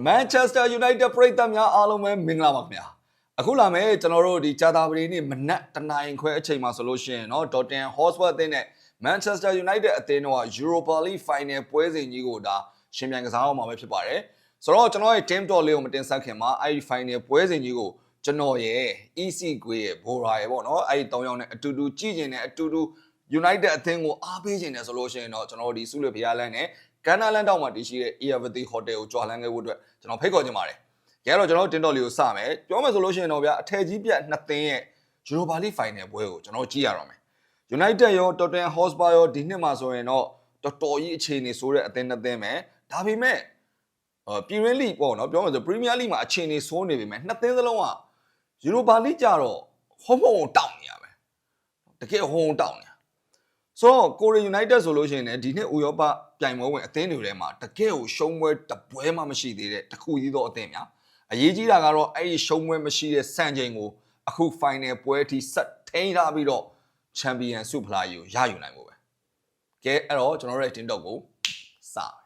Manchester United ပရိသတ်များအားလုံးပဲမင်္ဂလာပါခင်ဗျာအခုလာမယ်ကျွန်တော်တို့ဒီဂျာတာပရီနေ့မနက်တနင်္ခွဲအချိန်မှာဆိုလို့ရှိရင်เนาะ Tottenham Hotspur အသင်းနဲ့ Manchester United အသင်းတို့က Europa League Final ပွဲစဉ်ကြီးကိုဒါရှင်ပြန်ကစားအောင်မှာပဲဖြစ်ပါတယ်ဆိုတော့ကျွန်တော်ရဲ့ team talk လေးကိုမတင်ဆက်ခင်မှာအဲ့ဒီ final ပွဲစဉ်ကြီးကိုကျွန်တော်ရဲ့ EC ကွေးရဲ့ Bora ရဲ့ပေါ့နော်အဲ့ဒီ၃ယောက်နဲ့အတူတူကြည့်ကျင်တဲ့အတူတူ United အသင်းကိုအားပေးခြင်းတယ်ဆိုလို့ရှိရင်တော့ကျွန်တော်တို့ဒီစုလွတ်ဖျားလန်းနဲ့ ကန္နာလန်တောက်မှာတည်ရှိတဲ့ Airvati Hotel ကိုကြွားလန်းခဲ့ဖို့အတွက်ကျွန်တော်ဖိတ်ခေါ်ချင်ပါတယ်။ကြဲတော့ကျွန်တော်တို့တင်တော်လေးကိုစမယ်။ပြောမယ်ဆိုလို့ရှိရင်တော့ဗျာအထက်ကြီးပြတ်နှစ်သင်းရဲ့ Europa League Final ပွဲကိုကျွန်တော်ကြည့်ရတော့မယ်။ United ရော Tottenham Hotspur ရောဒီနှစ်မှာဆိုရင်တော့တော်တော်ကြီးအခြေအနေဆိုတဲ့အသင်းနှစ်သင်းပဲ။ဒါပေမဲ့အော်ပြည်ရင်းလိပေါ့နော်ပြောမယ်ဆို Premier League မှာအခြေအနေဆိုးနေပေမဲ့နှစ်သင်းစလုံးက Europa League ကြတော့ဟောမုံတောင်းနေရပဲ။တကယ်ဟောတောင်းနေရဆိုတော့ကိုရီ United ဆိုလို့ရှိရင်လည်းဒီနှစ်ဥရောပ ပြိုင်ပွဲဝင်အသင်းတွေထဲမှာတကယ်ကိုရှုံးပွဲတပွဲမှမရှိသေးတဲ့တစ်ခုကြီးသောအသင်းများအရေးကြီးတာကတော့အဲ့ဒီရှုံးပွဲမရှိတဲ့စံချိန်ကိုအခု final ပွဲအထိဆက်ထိန်းထားပြီးတော့ Champion ဆုဖလားကြီးကိုရယူနိုင်ဖို့ပဲကဲအဲ့တော့ကျွန်တော်တို့ရဲ့ team talk ကိုစမယ်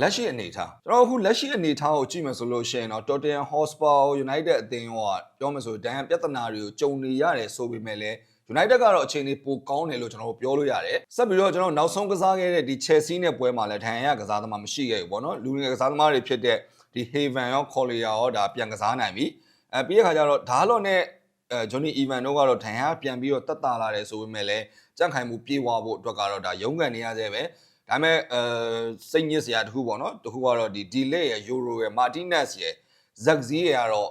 လက်ရှိအနေအထားကျွန်တော်အခုလက်ရှိအနေအထားကိုကြည့်မယ်ဆိုလို့ရှိရင်တော့ Tottenham Hotspur United အသင်းရောပြောမယ်ဆိုဒဏ်ရာပြဿနာတွေကိုကြုံနေရတယ်ဆိုပေမဲ့လည်း United ကတော့အခြေအနေပိုကောင်းတယ်လို့ကျွန်တော်တို့ပြောလို့ရတယ်။ဆက်ပြီးတော့ကျွန်တော်နောက်ဆုံးကစားခဲ့တဲ့ဒီ Chelsea နဲ့ပွဲမှာလည်းဒဏ်ရာရကစားသမားမရှိခဲ့ဘူးပေါ့နော်။လူငယ်ကစားသမားတွေဖြစ်တဲ့ဒီ Haven ရော Collier ရောဒါပြန်ကစားနိုင်ပြီ။အဲပြီးတဲ့ခါကျတော့ဒါလော့နဲ့အဲ Johnny Evan တို့ကတော့ဒဏ်ရာပြန်ပြီးတော့တက်တာလာတယ်ဆိုပေမဲ့လည်းကြန့်ခိုင်မှုပြေဝဖို့အတွက်ကတော့ဒါရုန်းကန်နေရသေးပဲ။ဒါပေမဲ့အဲစိတ်ညစ်စရာတခုပေါ့နော်။တခုကတော့ဒီ Delay ရဲ့ Euro ရဲ့ Martinez ရဲ့ Zagzi ရဲ့ကတော့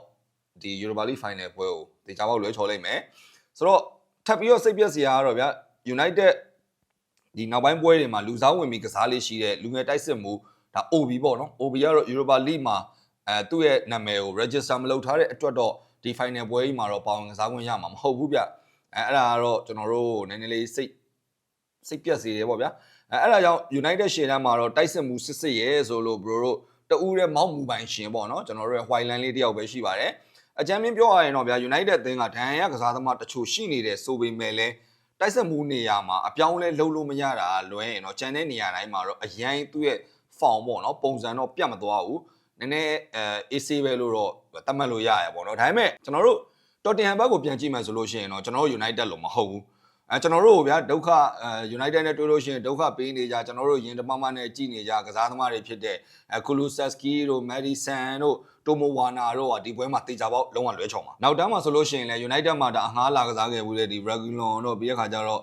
ဒီ Europa League Final ပွဲကိုတေချာပေါက်လွဲချော်လိုက်မယ်။ဆိုတော့ ထပ်ပြီးတော့စိတ်ပြက်စရာကတော့ဗျာ United ဒီနောက်ပိုင်းပွဲတွေမှာလူစားဝင်ပြီးကစားလေးရှိတဲ့လူငယ်တိုက်စစ်မှုဒါ OB ပေါ့နော် OB ကတော့ Europa League မှာအဲသူ့ရဲ့နာမည်ကို register မလုပ်ထားတဲ့အတွက်တော့ဒီ final ပွဲကြီးမှာတော့ပါဝင်ကစားခွင့်ရမှာမဟုတ်ဘူးဗျအဲအဲ့ဒါကတော့ကျွန်တော်တို့နည်းနည်းလေးစိတ်စိတ်ပြက်စေတယ်ပေါ့ဗျာအဲအဲ့ဒါကြောင့် United ရှေ့တန်းမှာတော့တိုက်စစ်မှုစစ်စစ်ရဲဆိုလို့ bro တို့တူးတဲ့မောက်မူပိုင်ရှင်ပေါ့နော်ကျွန်တော်တို့ရဲ့ white line လေးတယောက်ပဲရှိပါတယ် အကြမ်းမြင်ပြောရရင်တော့ဗျာ United အသင်းကဒဏ်ရာရကစားသမားတချို့ရှိနေတယ်ဆိုပေမဲ့လည်းတိုက်ဆက်မှုနေရာမှာအပြောင်းလဲလုံးလို့မရတာလွဲရင်တော့ကျန်တဲ့နေရာတိုင်းမှာတော့အရင်သူ့ရဲ့ form ပေါ့နော်ပုံစံတော့ပြတ်မသွားဘူးနည်းနည်းအဲ AC ပဲလို့တော့သတ်မှတ်လို့ရရပေါ့နော်ဒါပေမဲ့ကျွန်တော်တို့ Tottenham ဘက်ကိုပြန်ကြည့်မှဆိုလို့ရှိရင်တော့ကျွန်တော်တို့ United လို့မဟုတ်ဘူး အဲကျွန်တော်တို့ဗျာဒုက္ခအဲ United နဲ့တွေ့လို့ရှိရင်ဒုက္ခပေးနေကြကျွန်တော်တို့ရင်တမမနဲ့ကြည်နေကြကစားသမားတွေဖြစ်တဲ့အဲကူလူဆက်စကီတို့မက်ဒီဆန်တို့တိုမိုဝါနာတို့ကဒီပွဲမှာတေချာပေါက်လုံးဝလွဲချော်မှာနောက်တန်းမှာဆိုလို့ရှိရင်လည်း United မှာဒါအငှားလာကစားခဲ့ဘူးလေဒီ Regulon တို့ပြီးတဲ့ခါကျတော့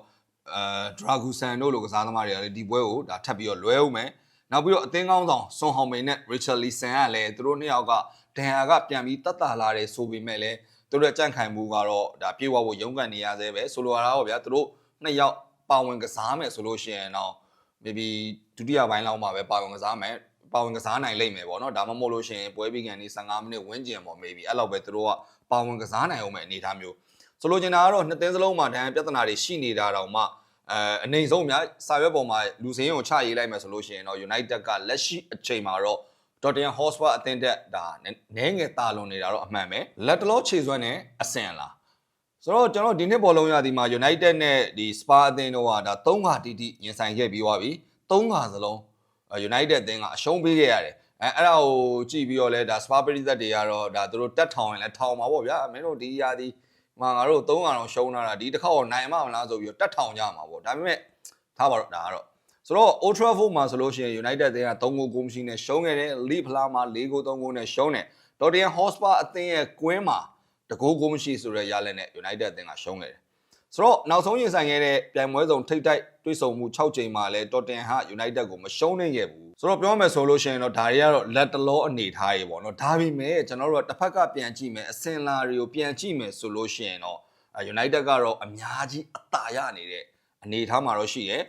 အဲ Dragusan တို့လိုကစားသမားတွေကလည်းဒီပွဲကိုဒါထပ်ပြီးတော့လွဲဦးမယ်နောက်ပြီးတော့အသင်းကောင်းဆောင်ဆွန်ဟောင်မိန်နဲ့ Richard Leeson ကလည်းသူတို့နှစ်ယောက်ကဒန်ယာကပြန်ပြီးတတ်တာလာတယ်ဆိုပေမဲ့လည်း သူတို့ရဲ့ကြန့်ခိုင်မှုကတော့ဒါပြေဝဖို့ရုန်းကန်နေရသေးပဲဆိုလိုတာတော့ဗျာသူတို့နှစ်ယောက်ပါဝင်ကစားမယ်ဆိုလို့ရှိရင်တော့ maybe ဒုတိယပိုင်းလောက်မှာပဲပါဝင်ကစားမယ်ပါဝင်ကစားနိုင်လိမ့်မယ်ပေါ့နော်ဒါမှမဟုတ်လို့ရှိရင်ပွဲပြီးကန်ဒီ15မိနစ်ဝန်းကျင်ပေါ့ maybe အဲ့လောက်ပဲသူတို့ကပါဝင်ကစားနိုင်အောင်မဲ့အနေအထားမျိုးဆိုလိုချင်တာကတော့နှစ်သင်းစလုံးမှာဒဏ်ပြဿနာတွေရှိနေတာတောင်မှအဲအနေဆုံးများစာရွက်ပေါ်မှာလူစင်းကိုချရေးလိုက်မယ်ဆိုလို့ရှိရင်တော့ United ကလက်ရှိအချိန်မှာတော့ Tottenham Hotspur အသင်းတက်ဒါနည်းငယ်တာလွန်နေတာတော့အမှန်ပဲလက်တလောခြေစွမ်းနဲ့အဆင်လားဆိုတော့ကျွန်တော်ဒီနှစ်ဘောလုံးရသည်မှာ United နဲ့ဒီ Spa အသင်းတို့ကဒါ၃ခါတီတီရင်ဆိုင်ခဲ့ပြီးသွားပြီ၃ခါစလုံး United အသင်းကအရှုံးပေးခဲ့ရတယ်အဲအဲ့ဒါကိုကြည့်ပြီးတော့လဲဒါ Spa ပရိသတ်တွေကတော့ဒါသူတို့တက်ထောင်ရင်လဲထောင်ပါပေါ့ဗျာမင်းတို့ဒီရာဒီမှာငါတို့၃ခါတော့ရှုံးလာတာဒီတစ်ခါတော့နိုင်မှာမလားဆိုပြီးတော့တက်ထောင်ကြမှာပေါ့ဒါပေမဲ့ထားပါတော့ဒါကတော့ ဆိုတော့ Old Trafford မှာဆိုလို့ရှိရင် United အသင်းက3ဂိုးဂိုးမရှိနဲ့ရှုံးခဲ့တယ် League ဖလားမှာ4ဂိုး3ဂိုးနဲ့ရှုံးတယ် Tottenham Hotspur အသင်းရဲ့ကွင်းမှာတကိုးဂိုးမရှိဆိုတဲ့ရလက်နဲ့ United အသင်းကရှုံးခဲ့တယ်ဆိုတော့နောက်ဆုံးရင်ဆိုင်ခဲ့တဲ့ပြိုင်ပွဲစုံထိပ်တိုက်တွေ့ဆုံမှု6ချိန်မှာလဲ Tottenham ဟာ United ကိုမရှုံးနိုင်ခဲ့ဘူးဆိုတော့ပြောမယ်ဆိုလို့ရှိရင်တော့ဒါတွေကတော့လက်တလောအနေထားရေပေါ့နော်ဒါပေမဲ့ကျွန်တော်တို့ကတစ်ဖက်ကပြန်ကြည့်မယ်အစင်လာတွေကိုပြန်ကြည့်မယ်ဆိုလို့ရှိရင်တော့ United ကတော့အများကြီးအသာရနေတဲ့အနေအထားမှာတော့ရှိတယ်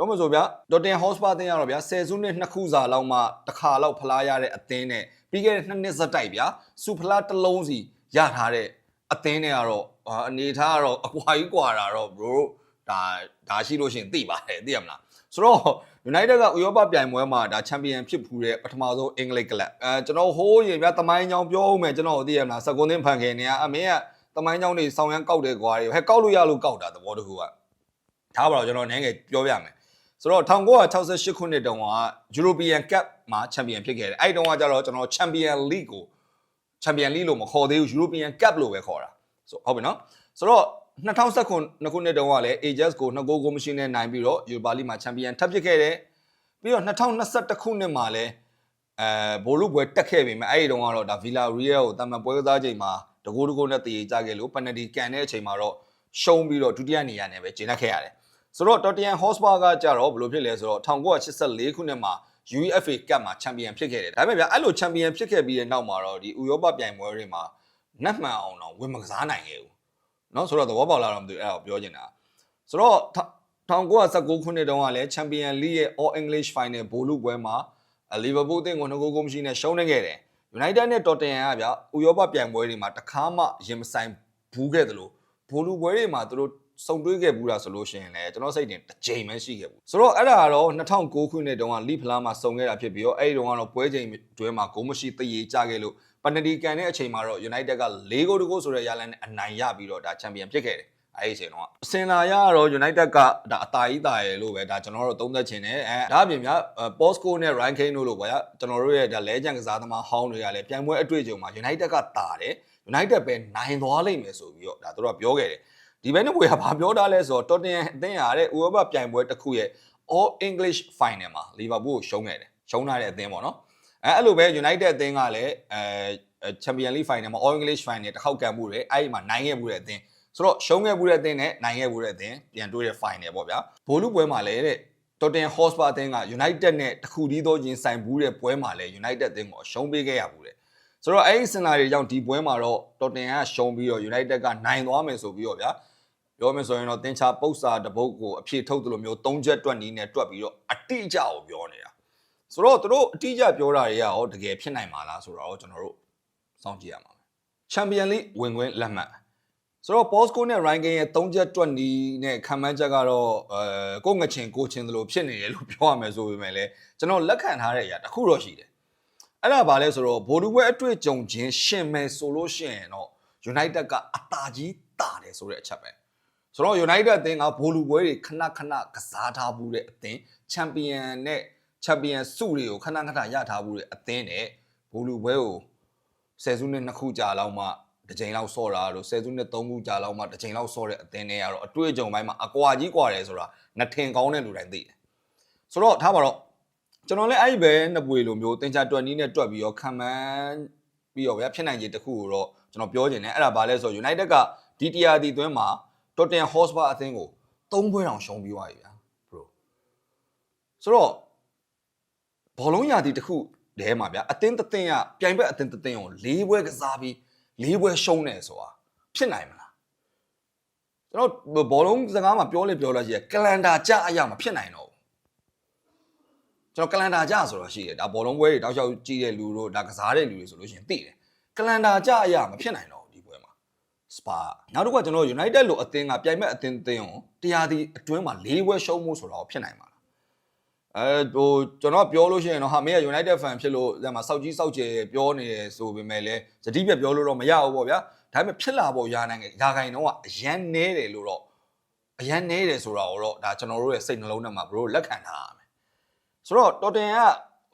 ပြောမဆိုဗျာ Tottenham Hotspur အသင်းကတော့ဗျာ10စုနှစ်နှစ်ခုစာလောက်မှတစ်ခါလောက်ဖလားရတဲ့အသင်းနဲ့ပြီးခဲ့တဲ့နှစ်နှစ်စက်တိုက်ဗျာစူဖလားတစ်လုံးစီရထားတဲ့အသင်းနဲ့ကတော့အနေထားကတော့အကွာကြီးကွာတာတော့ bro ဒါဒါရှိလို့ရှိရင်သိပါတယ်သိရမလားဆိုတော့ United ကဥရောပပြိုင်ပွဲမှာဒါချန်ပီယံဖြစ်ဖူးတဲ့ပထမဆုံးအင်္ဂလိပ်ကလပ်အဲကျွန်တော်ဟိုးရေဗျာတမိုင်းကြောင်ပြောအောင်မယ်ကျွန်တော်သိရမလားစကွန်သင်းဖန်ခင်နေရအမင်းကတမိုင်းကြောင်နေဆောင်းရမ်းကောက်တယ်ကွာဟဲ့ကောက်လို့ရလို့ကောက်တာသဘောတခုကထားပါတော့ကျွန်တော်နည်းငယ်ပြောပြမယ် ဆိုတော့1968ခုနှစ်တုန်းက European Cup မှာချန်ပီယံဖြစ်ခဲ့တယ်အဲ့ဒီတုန်းကကျတော့ကျွန်တော်ချန်ပီယံလိကိုချန်ပီယံလိလို့မခေါ်သေးဘူး European Cup လို့ပဲခေါ်တာဆိုဟုတ်ပြီနော်ဆိုတော့2019ခုနှစ်တုန်းကလည်း Ajax ကို2ဂိုးကိုမရှိနဲ့နိုင်ပြီးတော့ Europa League မှာချန်ပီယံထပ်ဖြစ်ခဲ့တယ်ပြီးတော့2021ခုနှစ်မှာလည်းအဲဘိုလူပွဲတက်ခဲ့ပြီမဲ့အဲ့ဒီတုန်းကတော့ဒါ Villarreal ကိုတာမန်ပွဲကစားချိန်မှာတကူတကူနဲ့တည်ကြခဲ့လို့ penalty ကန်တဲ့အချိန်မှာတော့ရှုံးပြီးတော့ဒုတိယနေရာနဲ့ပဲကျင်းခဲ့ရတယ် ဆိုတော့ Tottenham Hotspur ကကြတော့ဘယ်လိုဖြစ်လဲဆိုတော့1984ခုနှစ်မှာ UEFA Cup မှာချန်ပီယံဖြစ်ခဲ့တယ်ဒါပေမဲ့ဗျာအဲ့လိုချန်ပီယံဖြစ်ခဲ့ပြီးတဲ့နောက်မှာတော့ဒီဥရောပပြိုင်ပွဲတွေမှာနှက်မှန်အောင်တော့ဝင်မကစားနိုင်ခဲ့ဘူးเนาะဆိုတော့သဘောပေါက်လာတော့မသိဘူးအဲ့ဒါကိုပြောချင်တာဆိုတော့1919ခုနှစ်တုန်းကလည်း Champion League ရဲ့ All English Final ဘိုလူပွဲမှာလီဗာပူးအသင်းကို2ဂိုးကိုမရှိနဲ့ရှုံးနေခဲ့တယ် United နဲ့ Tottenham ကဗျာဥရောပပြိုင်ပွဲတွေမှာတခါမှရင်မဆိုင်ဘူးခဲ့တယ်လို့ဘိုလူပွဲတွေမှာသူတို့ စုံတွေးခဲ့ဘူးလားဆိုလို့ရှိရင်လည်းကျွန်တော်စိတ်တင်တစ်ချိန်ပဲရှိခဲ့ဘူးဆိုတော့အဲ့ဒါကတော့2009ခုနှစ်တုန်းကလီဖလားမှာစုံခဲ့တာဖြစ်ပြီးတော့အဲ့ဒီတုန်းကတော့ပွဲချိန်တွဲမှာဂိုးမရှိတည်ရကြခဲ့လို့ပနတီကန်တဲ့အချိန်မှာတော့ United က၄ဂိုးတဂိုးဆိုတဲ့ရလန်နဲ့အနိုင်ရပြီးတော့ဒါချန်ပီယံဖြစ်ခဲ့တယ်အဲ့ဒီအချိန်တော့အစင်လာရကတော့ United ကဒါအတာကြီးတာရယ်လို့ပဲဒါကျွန်တော်တို့သုံးသက်ချင်တယ်အဲဒါအပြင်ဗျာ Postco နဲ့ Ryan Kane တို့လို့ကွာကျွန်တော်တို့ရဲ့ဒါလဲချန်ကစားသမားဟောင်းတွေကလည်းပြိုင်ပွဲအတွေ့အကြုံမှာ United ကတာတယ် United ပဲနိုင်သွားလိမ့်မယ်ဆိုပြီးတော့ဒါတို့ကပြောခဲ့တယ် ဒီဘက်နှစ်ပွဲကဘာပြောထားလဲဆိုတော့ Tottenham အသင်းရတဲ့ဥရောပပြိုင်ပွဲတစ်ခုရဲ့ All English Final မှာ Liverpool ကိုရှုံးခဲ့တယ်ရှုံးထားတဲ့အသင်းပေါ့နော်အဲအဲ့လိုပဲ United အသင်းကလည်းအဲ Champions League Final မှာ All English Final တစ်ခေါက်ကန်မှုတွေအဲ့ဒီမှာနိုင်ခဲ့မှုတဲ့အသင်းဆိုတော့ရှုံးခဲ့မှုတဲ့အသင်းနဲ့နိုင်ခဲ့မှုတဲ့အသင်းပြန်တွေ့တဲ့ Final ပေါ့ဗျာဘိုလ်လူပွဲမှာလည်းတဲ့ Tottenham Hotspur အသင်းက United နဲ့တခုတည်းသောရင်ဆိုင်ဘူးတဲ့ပွဲမှာလည်း United အသင်းကိုရှုံးပေးခဲ့ရဘူးတဲ့ဆိုတော့အဲ့ဒီစင်နာတွေကြောင့်ဒီပွဲမှာတော့ Tottenham ကရှုံးပြီးတော့ United ကနိုင်သွားမယ်ဆိုပြီးတော့ဗျာ ပြောမယ်ဆိုရင်တော့တင်ချာပု္ပ္ပစာတပုတ်ကိုအဖြေထုတ်တယ်လို့မျိုး၃ချက်တွက်နီးနဲ့တွက်ပြီးတော့အတိအကျကိုပြောနေတာဆိုတော့သူတို့အတိအကျပြောတာတွေကရောတကယ်ဖြစ်နိုင်မှာလားဆိုတော့ကျွန်တော်တို့စောင့်ကြည့်ရမှာပဲချန်ပီယံလိဝင်ခွင့်လက်မှတ်ဆိုတော့ Bosco နဲ့ Rankin ရဲ့၃ချက်တွက်နီးနဲ့ခံမှန်းချက်ကတော့အဲကိုငချင်ကိုချင်းတယ်လို့ဖြစ်နေတယ်လို့ပြောရမယ်ဆိုပေမဲ့လည်းကျွန်တော်လက်ခံထားတဲ့အရာတစ်ခုတော့ရှိတယ်အဲ့ဒါဘာလဲဆိုတော့ဘိုလ်ဒူဘဲအတွေ့အကြုံချင်းရှင်မယ်ဆိုလို့ရှိရင်တော့ United ကအတာကြီးတာတယ်ဆိုတဲ့အချက်ပဲ ဆိုတော့ United အသင်းကဘိုလ်လူပွဲတွေခဏခဏကစားထားဘူးတဲ့အသင်းချန်ပီယံနဲ့ချန်ပီယံစုတွေကိုခဏခဏရထားဘူးတဲ့အသင်းနဲ့ဘိုလ်လူပွဲကိုဆယ်စုနှစ်နှစ်ခုကြာလောက်မှတစ်ချိန်လောက်ဆော့တာတို့ဆယ်စုနှစ်သုံးခုကြာလောက်မှတစ်ချိန်လောက်ဆော့တဲ့အသင်းတွေကတော့အတွေ့အကြုံပိုင်းမှာအကွာကြီးကွာတယ်ဆိုတာနှစ်ထင်ကောင်းတဲ့လူတိုင်းသိတယ်ဆိုတော့ထားပါတော့ကျွန်တော်လည်းအဲ့ဒီပဲနှစ်ပွေလိုမျိုးတင်ချာတွက်နီးနဲ့တွက်ပြီးတော့ခံမှန်းပြီးတော့ဗျာဖြစ်နိုင်ခြေတစ်ခုကိုတော့ကျွန်တော်ပြောချင်တယ်အဲ့ဒါဘာလဲဆိုတော့ United ကဒီတရားဒီသွင်းမှာ Tottenham Hotspur အသင်းကို၃ပွဲတောင်ရှုံးပြီးသွားပြီဗျာ bro ဆိုတော့ဘောလုံးရာသီတစ်ခုတည်းမှာဗျာအသင်းတစ်သင်းကပြိုင်ဘက်အသင်းတစ်သင်းကို၄ပွဲကစားပြီး၄ပွဲရှုံးတယ်ဆိုတာဖြစ်နိုင်မလားကျွန်တော်ဘောလုံးစကားမှာပြောလေပြောလိုက်ကြီးကလန်ဒါကြအရာမဖြစ်နိုင်တော့ဘူးကျွန်တော်ကလန်ဒါကြဆိုတော့ရှိတယ်ဒါဘောလုံးပွဲတွေတောက်လျှောက်ကြည့်တဲ့လူတို့ဒါကစားတဲ့လူတွေဆိုလို့ရှိရင်သိတယ်ကလန်ဒါကြအရာမဖြစ်နိုင်တော့ဘူးဒီပွဲမှာ စပါနောက်တစ်ခုကကျွန်တော် United လို့အသင်းကပြိုင်မဲ့အသင်းအသင်းကိုတရားဒီအတွင်းမှာ၄ပွဲရှုံးမှုဆိုတော့ဖြစ်နိုင်မှာလားအဲဟိုကျွန်တော်ပြောလို့ရှိရင်တော့ဟာမင်းက United fan ဖြစ်လို့ဒါမှစောက်ကြီးစောက်ကျယ်ပြောနေတယ်ဆိုပေမဲ့လည်းဇတိပြပြောလို့တော့မရဘူးပေါ့ဗျာဒါပေမဲ့ဖြစ်လာဖို့ရာနိုင်ရာခိုင်တော့ကအရန်နေတယ်လို့တော့အရန်နေတယ်ဆိုတာကိုတော့ဒါကျွန်တော်တို့ရဲ့စိတ်နှလုံးထဲမှာဘလို့လက်ခံထားရမယ်ဆိုတော့တော်တင်က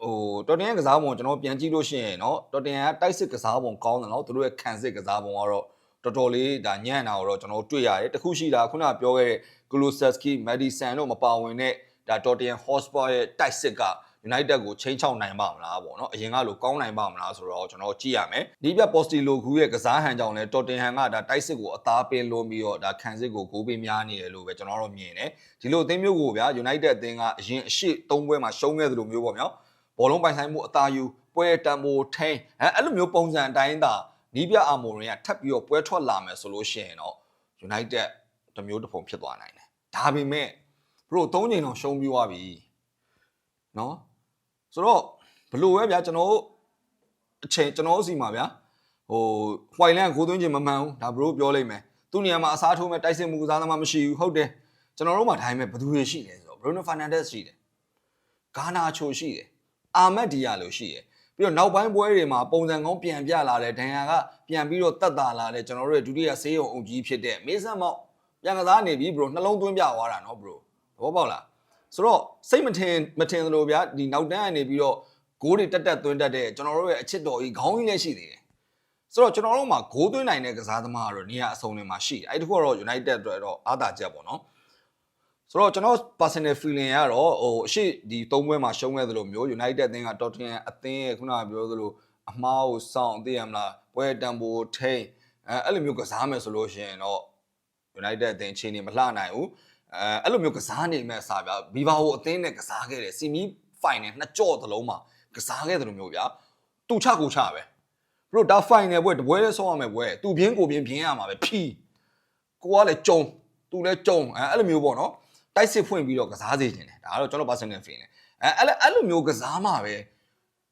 ဟိုတော်တင်ကစားပုံကျွန်တော်ပြန်ကြည့်လို့ရှိရင်เนาะတော်တင်ကတိုက်စစ်ကစားပုံကောင်းတယ်เนาะသူတို့ရဲ့ခံစစ်ကစားပုံကတော့ တော်တော်လေးဒါညံ့တာကိုတော့ကျွန်တော်တွေ့ရတယ်တခုရှိတာခုနကပြောခဲ့တဲ့ Kulusevski, Madison တို့မပါဝင်တဲ့ဒါ Tottenham Hotspur ရဲ့တိုက်စစ်က United ကိုချိန်ချောက်နိုင်ပါမလားပေါ့နော်အရင်ကလိုကောင်းနိုင်ပါမလားဆိုတော့ကျွန်တော်ကြည့်ရမယ်ဒီပြ Postilo ခုရဲ့ကစားဟန်ကြောင့်လဲ Tottenham ကဒါတိုက်စစ်ကိုအသားပင်လွန်ပြီးတော့ဒါခံစစ်ကိုဂိုးပေးများနေတယ်လို့ပဲကျွန်တော်တို့မြင်တယ်ဒီလိုအသင်းမျိုးကိုဗျာ United အသင်းကအရင်အရှိ၃ပွဲမှာရှုံးခဲ့သလိုမျိုးပေါ့ဗျာဘောလုံးပိုင်ဆိုင်မှုအသာယူပွဲတံမိုထိန်အဲအဲ့လိုမျိုးပုံစံအတိုင်းသာ နီးပြအာမိုရင်ကထပ်ပြီးတော့ပွဲထွက်လာမယ်ဆိုလို့ရှိရင်တော့ United တစ်မျိုးတစ်ပုံဖြစ်သွားနိုင်တယ်ဒါပေမဲ့ bro ၃ချိန်တော့ရှုံးပြီးသွားပြီနော်ဆိုတော့ဘလို့ပဲဗျာကျွန်တော်တို့အချိန်ကျွန်တော်တို့စီမှာဗျာဟို white land ကိုသွင်းခြင်းမမှန်ဘူးဒါ bro ပြောလိုက်မယ်သူ့နေရာမှာအစားထိုးမဲ့တိုက်စစ်မှုကစားသမားမရှိဘူးဟုတ်တယ်ကျွန်တော်တို့မှာဒါပေမဲ့ဘယ်သူတွေရှိလဲဆိုတော့ Bruno Fernandes ရှိတယ်ဂါနာချိုရှိတယ်အာမတ်ဒီယာလို့ရှိတယ် ပြီးတော့နောက်ပိုင်းပွဲတွေမှာပုံစံကောင်းပြန်ပြလာတယ်ဒန်ရန်ကပြန်ပြီးတော့တက်တာလာတယ်ကျွန်တော်တို့ရဲ့ဒုတိယဆေးရုံအုပ်ကြီးဖြစ်တဲ့မေးဆန်မောက်ပြန်ကစားနေပြီဘရိုနှလုံးသွင်းပြသွားတာနော်ဘရိုသဘောပေါက်လားဆိုတော့စိတ်မထင်မထင်သလိုဗျာဒီနောက်တန်းကနေပြီးတော့ဂိုးတွေတက်တက်သွင်းတတ်တဲ့ကျွန်တော်တို့ရဲ့အချစ်တော်ကြီးခေါင်းကြီးလည်းရှိသေးတယ်ဆိုတော့ကျွန်တော်တို့မှာဂိုးသွင်းနိုင်တဲ့ကစားသမားကတော့နေရာအစုံတွေမှာရှိတယ်အဲ့ဒီတစ်ခုကတော့ United အတွက်တော့အားသာချက်ပေါ့နော် ဆိုတော့ကျွန်တော် personal feeling ကတော့ဟိုအရှိဒီသုံးပွဲမှာရှုံးခဲ့သလိုမျိုး United အသင်းက Tottenham အသင်းရဲ့ခုနကပြောသလိုအမားကိုစောင့်သိရမလားပွဲတံပိုးထိန်အဲအဲ့လိုမျိုးကစားမယ်ဆိုလို့ရှိရင်တော့ United အသင်းချိန်နေမလှနိုင်ဘူးအဲအဲ့လိုမျိုးကစားနေမဲ့အစားဗျာဘီဘာဟိုအသင်းနဲ့ကစားခဲ့တယ်စီမီဖိုင်နယ်နှစ်ကြော့သလုံးမှာကစားခဲ့တယ်လို့မျိုးဗျာတူချကိုချပဲဘလို့ဒါဖိုင်နယ်ပွဲတပွဲလေးဆောင်းရမယ်ပွဲသူပြင်းကိုပြင်းပြင်းရမှာပဲဖြီးကိုကလည်းကြုံသူလည်းကြုံအဲအဲ့လိုမျိုးပေါ့နော် တိုက်စစ်ဖွင့်ပြီးတော့ကစားစေခြင်းတယ်ဒါကတော့ကျွန်တော် personal feeling အဲအဲ့လိုအဲ့လိုမျိုးကစားမှာပဲ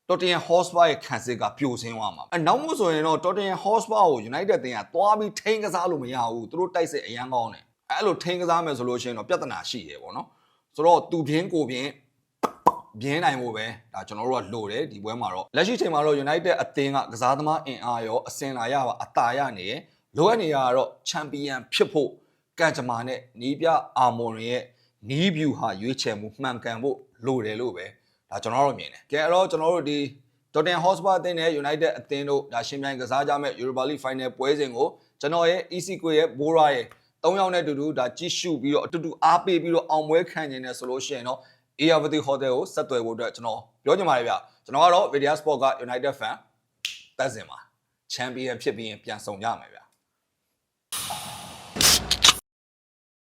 Tottenham Hotspur ရဲ့ခံစစ်ကပြိုဆင်းသွားမှာအဲနောက်မို့ဆိုရင်တော့ Tottenham Hotspur ကို United တင်ကသွားပြီးထိန်းကစားလို့မရဘူးသူတို့တိုက်စစ်အရန်ကောင်းတယ်အဲအဲ့လိုထိန်းကစားမယ်ဆိုလို့ရှိရင်တော့ပြဿနာရှိရပေါ့နော်ဆိုတော့သူပြင်းကိုပြင်းပြင်းနိုင်ဖို့ပဲဒါကျွန်တော်တို့ကလိုတယ်ဒီပွဲမှာတော့လက်ရှိချိန်မှာတော့ United အသင်းကကစားသမားအင်အားရောအစင်လာရပါအသာရနေရလိုအပ်နေရတော့ချန်ပီယံဖြစ်ဖို့ကံကြမ္မာနဲ့နီးပြအာမော်ရင်ရဲ့ နီးဗျူဟာရွေးချယ်မှုမှန်ကန်ဖို့လိုတယ်လို့ပဲဒါကျွန်တော်တို့မြင်တယ်ကဲအဲ့တော့ကျွန်တော်တို့ဒီ Tottenham Hotspur အသင်းနဲ့ United အသင်းတို့ဒါရှင်ပြိုင်ကစားကြမဲ့ Europa League Final ပွဲစဉ်ကိုကျွန်တော်ရဲ့ EC ကိုရဲ့ Bora ရဲ့၃ယောက်နဲ့အတူတူဒါကြည့်ရှုပြီးတော့အတူတူအားပေးပြီးတော့အောင်ပွဲခံနေတယ်ဆိုလို့ရှိရင်တော့ Ayavati Hotel ကိုဆက်သွယ်ဖို့အတွက်ကျွန်တော်ပြောချင်ပါတယ်ဗျကျွန်တော်ကတော့ Vidya Sport က United fan တက်စင်ပါချန်ပီယံဖြစ်ပြီးရင်ပြန်ဆောင်ကြမယ်ဗျ